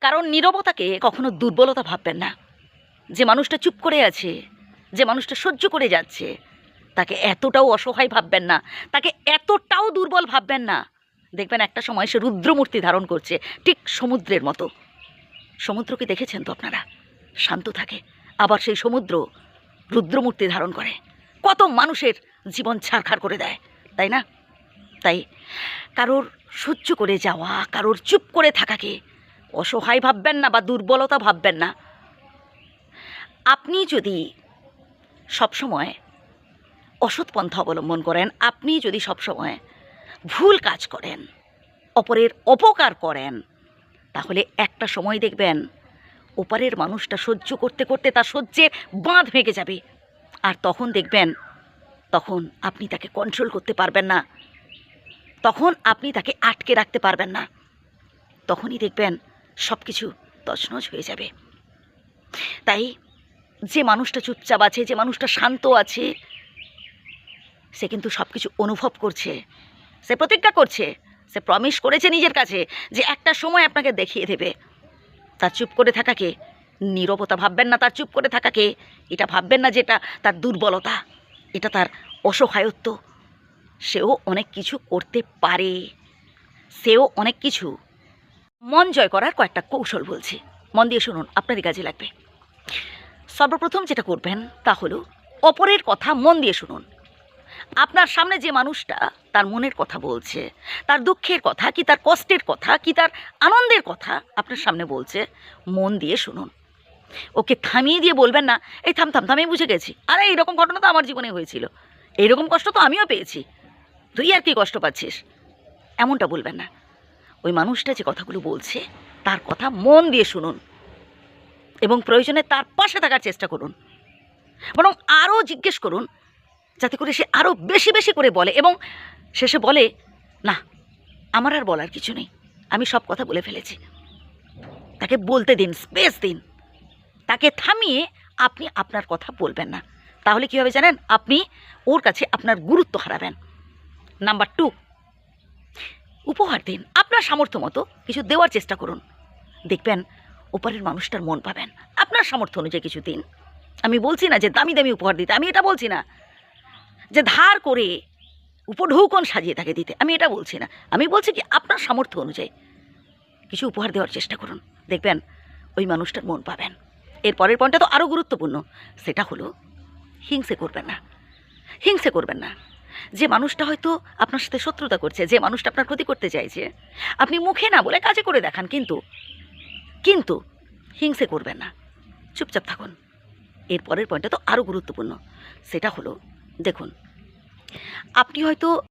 কারণ নীরবতাকে কখনো দুর্বলতা ভাববেন না। যে মানুষটা চুপ করে আছে, যে মানুষটা সহ্য করে যাচ্ছে, তাকে এতটাও অসহায় ভাববেন না, তাকে এতটাও দুর্বল ভাববেন না। দেখবেন একটা সময় সে রুদ্রমূর্তি ধারণ করছে, ঠিক সমুদ্রের মতো। সমুদ্রকে দেখেছেন তো আপনারা? শান্ত থাকে। আবার সেই সমুদ্র রুদ্রমূর্তি ধারণ করে। কত মানুষের জীবন ছাড়খাড় করে দেয়, তাই না? তাই কারোর সহ্য করে যাওয়া, কারোর চুপ করে থাকাকে অসহায় ভাববেন না বা দুর্বলতা ভাববেন না। আপনি যদি সবসময় অসৎ পন্থা অবলম্বন করেন, আপনি যদি সবসময় ভুল কাজ করেন, অপরের অপকার করেন, তাহলে একটা সময় দেখবেন ওপারের মানুষটা সহ্য করতে করতে তার সহ্যের বাঁধ ভেঙে যাবে। আর তখন দেখবেন, তখন আপনি তাকে কন্ট্রোল করতে পারবেন না। তখন আপনি তাকে আটকে রাখতে পারবেন না। তখনই দেখবেন সব কিছু তছনছ হয়ে যাবে। তাই যে মানুষটা চুপচাপ আছে, যে মানুষটা শান্ত আছে, সে কিন্তু সব কিছু অনুভব করছে, সে প্রতিজ্ঞা করছে, সে প্রমিস করেছে নিজের কাছে যে একটা সময় আপনাকে দেখিয়ে দেবে। তার চুপ করে থাকাকে নীরবতা ভাববেন না, তার চুপ করে থাকাকে এটা ভাববেন না যেটা তার দুর্বলতা, এটা তার অসহায়ত্ব। সেও অনেক কিছু করতে পারে, সেও অনেক কিছু মন জয় করার কয়েকটা কৌশল বলছি। মন দিয়ে শুনুন, আপনারই কাজে লাগবে। সর্বপ্রথম যেটা করবেন তা হলো, অপরের কথা মন দিয়ে শুনুন। আপনার সামনে যে মানুষটা তার মনের কথা বলছে, তার দুঃখের কথা কি তার কষ্টের কথা কি তার আনন্দের কথা আপনার সামনে বলছে, মন দিয়ে শুনুন। ওকে থামিয়ে দিয়ে বলবেন না, এই থাম থাম থাম বুঝে গেছি। আরে এইরকম ঘটনা তো আমার জীবনে হয়েছিল। এইরকম কষ্ট তো আমিও পেয়েছি। তুই আর কি কষ্ট পাচ্ছিস? এমনটা বলবেন না। ওই মানুষটা যে কথাগুলো বলছে, তার কথা মন দিয়ে শুনুন এবং প্রয়োজনে তার পাশে থাকার চেষ্টা করুন। বরং আরও জিজ্ঞেস করুন, যাতে করে সে আরও বেশি বেশি করে বলে এবং শেষে বলে, না, আমার আর বলার কিছু নেই। আমি সব কথা বলে ফেলেছি। তাকে বলতে দিন, স্পেস দিন। তাকে থামিয়ে আপনি আপনার কথা বলবেন না। তাহলে কী হবে জানেন? আপনি ওর কাছে আপনার গুরুত্ব হারাবেন। নাম্বার টু উপহার দিন, আপনার সামর্থ্য মতো কিছু দেওয়ার চেষ্টা করুন। দেখবেন, ওপারের মানুষটার মন পাবেন। আপনার সামর্থ্য অনুযায়ী কিছু দিন। আমি বলছি না যে দামি দামি উপহার দিতে, আমি এটা বলছি না। যে ধার করে উপঢৌকন সাজিয়ে তাকে দিতে, আমি এটা বলছি না। আমি বলছি কি, আপনার সামর্থ্য অনুযায়ী কিছু উপহার দেওয়ার চেষ্টা করুন। দেখবেন, ওই মানুষটার মন পাবেন। এর পরের পয়েন্টটা তো আরও গুরুত্বপূর্ণ। সেটা হলো, হিংসে করবেন না। হিংসে করবেন না। যে মানুষটা হয়তো আপনার সাথে শত্রুতা করছে, যে মানুষটা আপনার ক্ষতি করতে চাইছে, আপনি মুখে না বলে কাজে করে দেখান, কিন্তু কিন্তু হিংসে করবেন না। চুপচাপ থাকুন। এরপরের পয়েন্টটা তো আরও গুরুত্বপূর্ণ। সেটা হলো, দেখুন, আপনি হয়তো